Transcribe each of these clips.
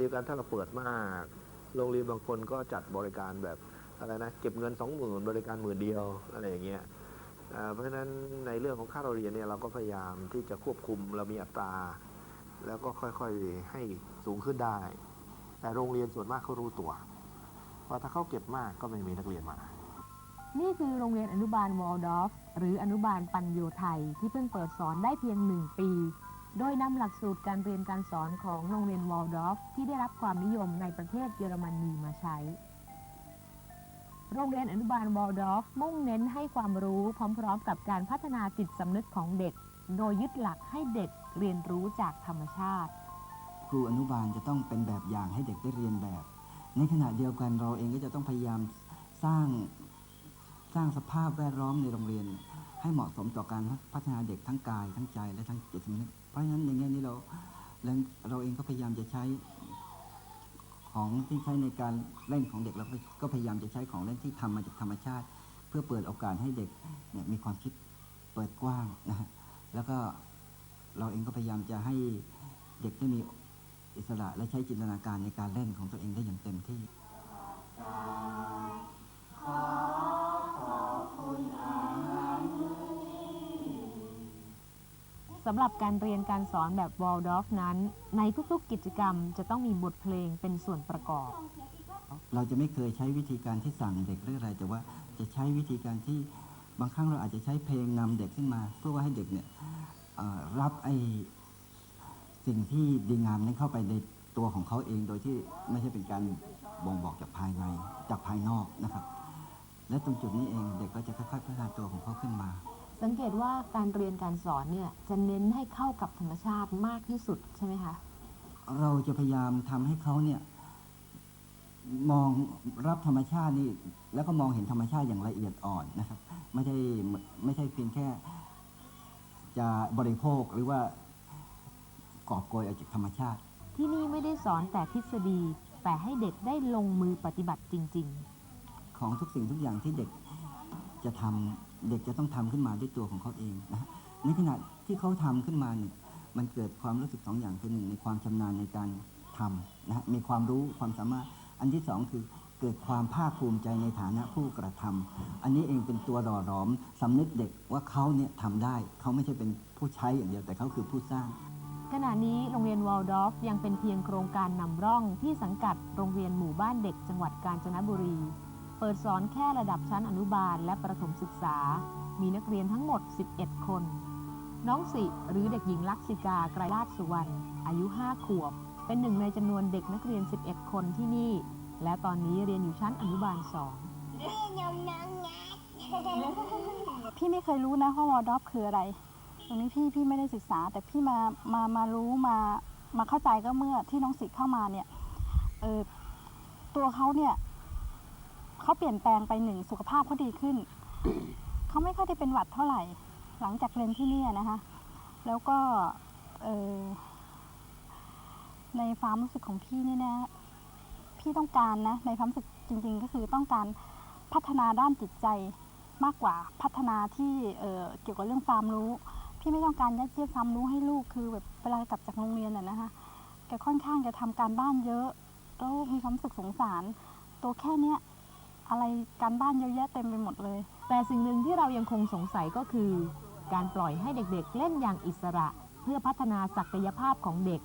เดียวกันถ้าเราเปิดมาก โรงเรียนบางคนก็จัดบริการแบบอะไรนะเก็บเงินสองหมื่นบริการหมื่นเดียวอะไรอย่างเงี้ยเพราะฉะนั้นในเรื่องของค่าเราเรียนเนี่ยเราก็พยายามที่จะควบคุมเรามีอัตรา แล้วก็ค่อยๆให้สูงขึ้นได้ แต่โรงเรียนส่วนมากเขารู้ตัวว่าถ้าเขาเก็บมากก็ไม่มีนักเรียนมา นี่คือโรงเรียนอนุบาลวอลดอฟหรืออนุบาลปัญโยไทยที่เพิ่งเปิดสอนได้เพียงหนึ่งปี โดยนำหลักสูตรการเรียนการสอนของโรงเรียนวอลดอฟที่ได้รับความนิยมในประเทศเยอรมนีมาใช้ โรงเรียนอนุบาลวอลดอฟมุ่งเน้นให้ความรู้พร้อมๆ กับการพัฒนาจิตสำนึกของเด็ก โดยยึดหลักให้เด็กเรียนรู้จากธรรมชาติ ครูอนุบาลจะต้องเป็นแบบอย่างให้เด็กได้เรียนแบบ ในขณะเดียวกันเราเองก็จะต้องพยายามสร้างสร้างสภาพแวดล้อมในโรงเรียน ให้เหมาะสมต่อการพัฒนาเด็กทั้งกายทั้งใจและทั้งจิตสำนึกเพราะฉะนั้นในแง่นี้เราเราเราเองก็พยายามจะใช้ของที่ใช้ในการเล่นของเด็กเราก็ก็พยายามจะใช้ของเล่นที่ทำมาจากธรรมชาติ เพื่อเปิดโอกาสให้เด็กเนี่ยมีความคิดเปิดกว้างนะฮะแล้วก็เราเองก็พยายามจะให้เด็กได้มีอิสระและใช้จินตนาการในการเล่นของตัวเองได้อย่างเต็มที่ สำหรับการเรียนการสอนแบบวอลดอฟนั้น ในทุกๆกิจกรรมจะต้องมีบทเพลงเป็นส่วนประกอบ เราจะไม่เคยใช้วิธีการที่สั่งเด็กหรืออะไรแต่ว่าจะใช้วิธีการที่บางครั้งเราอาจจะใช้เพลงนำเด็กขึ้นมา เพื่อว่าให้เด็กเนี่ยรับไอ้สิ่งที่ดีงามนั้นเข้าไปในตัวของเขาเองโดยที่ไม่ใช่เป็นการบ่งบอกจากภายในจากภายนอกนะครับ และตรงจุดนี้เองเด็กก็จะค่อยๆพัฒนาตัวของเขาขึ้นมา สังเกตว่าการเรียนการสอนเนี่ยจะเน้นให้เข้ากับธรรมชาติมากที่สุดใช่ไหมคะ เราจะพยายามทำให้เขาเนี่ยมองรับธรรมชาตินี่แล้วก็มองเห็นธรรมชาติอย่างละเอียดอ่อนนะครับ ไม่ใช่ไม่ใช่เพียงแค่ จะบริโภคหรือว่ากอบโกยเอาจากธรรมชาติ ที่นี่ไม่ได้สอนแต่ทฤษฎี แต่ให้เด็กได้ลงมือปฏิบัติจริงของทุกสิ่งทุกอย่างที่เด็กจะทำ เด็กจะต้องทำขึ้นมาด้วยตัวของเขาเองนะในขณะที่เขาทำขึ้นมาเนี่ยมันเกิดความรู้สึกสองอย่างคือหนึ่งในความชำนาญในการทำนะมีความรู้ความสามารถอันที่สองคือเกิดความภาคภูมิใจในฐานะผู้กระทำอันนี้เองเป็นตัวหล่อหลอมสำนึกเด็กว่าเขาเนี่ยทำได้ เขาไม่ใช่เป็นผู้ใช้อย่างเดียวแต่เขาคือผู้สร้าง ขณะนี้โรงเรียนวอลดอฟยังเป็นเพียงโครงการนำร่องที่สังกัดโรงเรียนหมู่บ้านเด็กจังหวัดกาญจนบุรี เปิดสอนแค่ระดับชั้นอนุบาลและประถมศึกษา มีนักเรียนทั้งหมด 11 คน น้องสิหรือเด็กหญิงลักษิกาไกรราชสุวรรณ อายุ 5 ขวบ เป็นหนึ่งในจำนวนเด็กนักเรียน 11 คนที่นี่ และตอนนี้เรียนอยู่ชั้นอนุบาลพี่ไม่เคยรู้นะว่าวอร์ดอฟคืออะไร ตรงนี้พี่พี่ไม่ได้ศึกษา แต่พี่มามามารู้มามาเข้าใจก็เมื่อที่น้องสิเข้ามาเนี่ยเออตัวเขาเนี่ย เขาเปลี่ยนแปลงไปหนึ่งสุขภาพเขาดีขึ้น เขาไม่ค่อยได้เป็นหวัดเท่าไหร่ หลังจากเรียนที่นี่นะคะ แล้วก็เออในความรู้สึกของพี่เนี่ยนะพี่ต้องการนะในความรู้สึกจริง ๆ ก็คือต้องการพัฒนาด้านจิตใจมากกว่าพัฒนาที่เเกี่ยวกับเรื่องความรู้ พี่ไม่ต้องการยัดเยียดความรู้ให้ลูกคือแบบเวลากลับจากโรงเรียนน่ะนะคะแกค่อนข้างจะทำการบ้านเยอะแล้วมีความรู้สึกสงสาร ตัวแค่เนี้ย อะไรการบ้านเยอะแยะเต็มไปหมดเลย แต่สิ่งหนึ่งที่เรายังคงสงสัยก็คือ การปล่อยให้เด็กๆ เล่นอย่างอิสระ เพื่อพัฒนาศักยภาพของเด็ก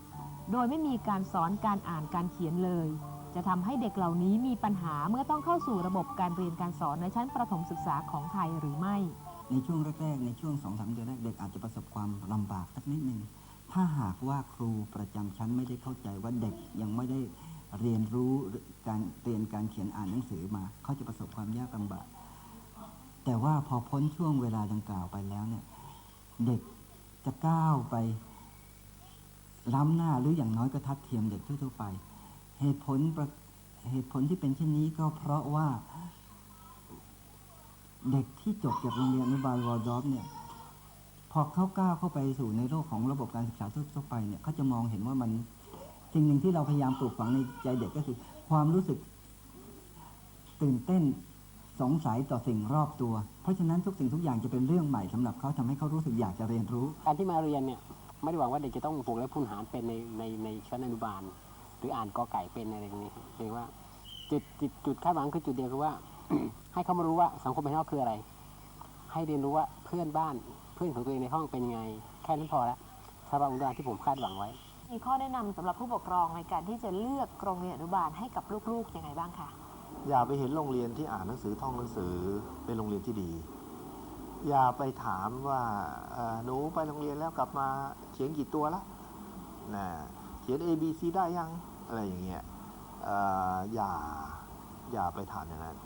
โดยไม่มีการสอนการอ่านการเขียนเลย จะทำให้เด็กเหล่านี้มีปัญหาเมื่อต้องเข้าสู่ระบบการเรียนการสอนในชั้นประถมศึกษาของไทยหรือไม่ ในช่วงแรกๆในช่วงสองสามเดือนแรกเด็กอาจจะประสบความลำบากสักนิดหนึ่งถ้าหากว่าครูประจำชั้นไม่ได้เข้าใจว่าเด็กยังไม่ได้ เรียนรู้การเรียนการเขียนอ่านหนังสือมา เขาจะประสบความยากลำบาก แต่ว่าพอพ้นช่วงเวลาดังกล่าวไปแล้วเนี่ย เด็กจะก้าวไปล้ำหน้าหรืออย่างน้อยก็ทัดเทียมเด็กทั่วๆไป เหตุผลเหตุผลที่เป็นเช่นนี้ก็เพราะว่า เด็กที่จบจากโรงเรียนอนุบาลวอลดอฟเนี่ยพอเขาก้าวเข้าไปสู่ในโลกของระบบการศึกษาทั่วๆไปเนี่ยเขาจะมองเห็นว่ามัน สิ่งหนึ่งที่เราพยายามปลูกฝังในใจเด็กก็คือ ความรู้สึกตื่นเต้นสงสัยต่อสิ่งรอบตัว เพราะฉะนั้นทุกสิ่งทุกอย่างจะเป็นเรื่องใหม่สำหรับเขาทำให้เขารู้สึกอยากจะเรียนรู้ การที่มาเรียนเนี่ยไม่ได้หวังว่าเด็กจะต้องบวกและคูณหารเป็นในในในชั้นอนุบาล หรืออ่านกอไก่เป็นอะไรอย่างนี้เรียกว่าจุดจุดจุดคาดหวังคือจุดเดียวคือว่า ให้เขามารู้ว่าสังคมภายนอกคืออะไร ให้เรียนรู้ว่าเพื่อนบ้านเพื่อนของตัวเองในห้องเป็นยังไง แค่นั้นพอละสำหรับอุดรที่ผมคาดหวังไว้ มีข้อแนะนำสำหรับผู้ปกครองในการที่จะเลือกโรงเรียนอนุบาลให้กับลูกๆยังไงบ้างคะอย่าไปเห็นโรงเรียนที่อ่านหนังสือท่องหนังสือเป็นโรงเรียนที่ดี อย่าไปถามว่าเอ่อหนูไปโรงเรียนแล้วกลับมาเขียนกี่ตัวละนะเขียน A B C ได้ยังอะไรอย่างเงี้ยเอ่ออย่าอย่าไปถามอย่างนั้น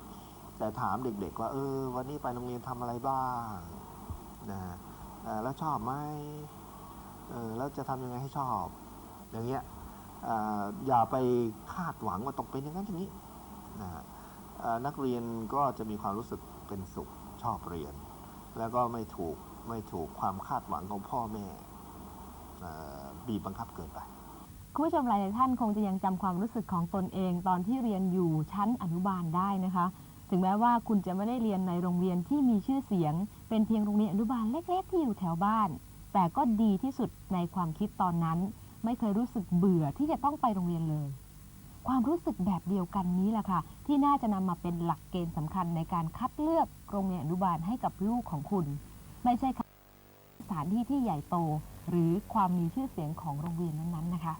แต่ถามเด็กๆว่าเออวันนี้ไปโรงเรียนทำอะไรบ้างนะเอ่อแล้วชอบไหมเออแล้วจะทำยังไงให้ชอบ อย่างเงี้ยออย่าไปคาดหวังว่าต้องเป็นอย่างนั้นอย่างนี้นะนักเรียนก็จะมีความรู้สึกเป็นสุขชอบเรียน แล้วก็ไม่ถูกไม่ถูกความคาดหวังของพ่อแม่บีบบังคับเกินไปคุณผู้ชมหลายท่านคงจะยังจำความรู้สึกของตนเอง ตอนที่เรียนอยู่ชั้นอนุบาลได้นะคะ ถึงแม้ว่าคุณจะไม่ได้เรียนในโรงเรียนที่มีชื่อเสียง เป็นเพียงโรงเรียนอนุบาลเล็ก ๆ ที่อยู่แถวบ้าน แต่ก็ดีที่สุดในความคิดตอนนั้น ไม่เคยรู้สึกเบื่อที่จะต้องไปโรงเรียนเลย ความรู้สึกแบบเดียวกันนี้แหละค่ะ ที่น่าจะนำมาเป็นหลักเกณฑ์สำคัญในการคัดเลือกโรงเรียนอนุบาลให้กับลูกของคุณ ไม่ใช่สถานที่ที่ใหญ่โต หรือความมีชื่อเสียงของโรงเรียนนั้นๆนะคะ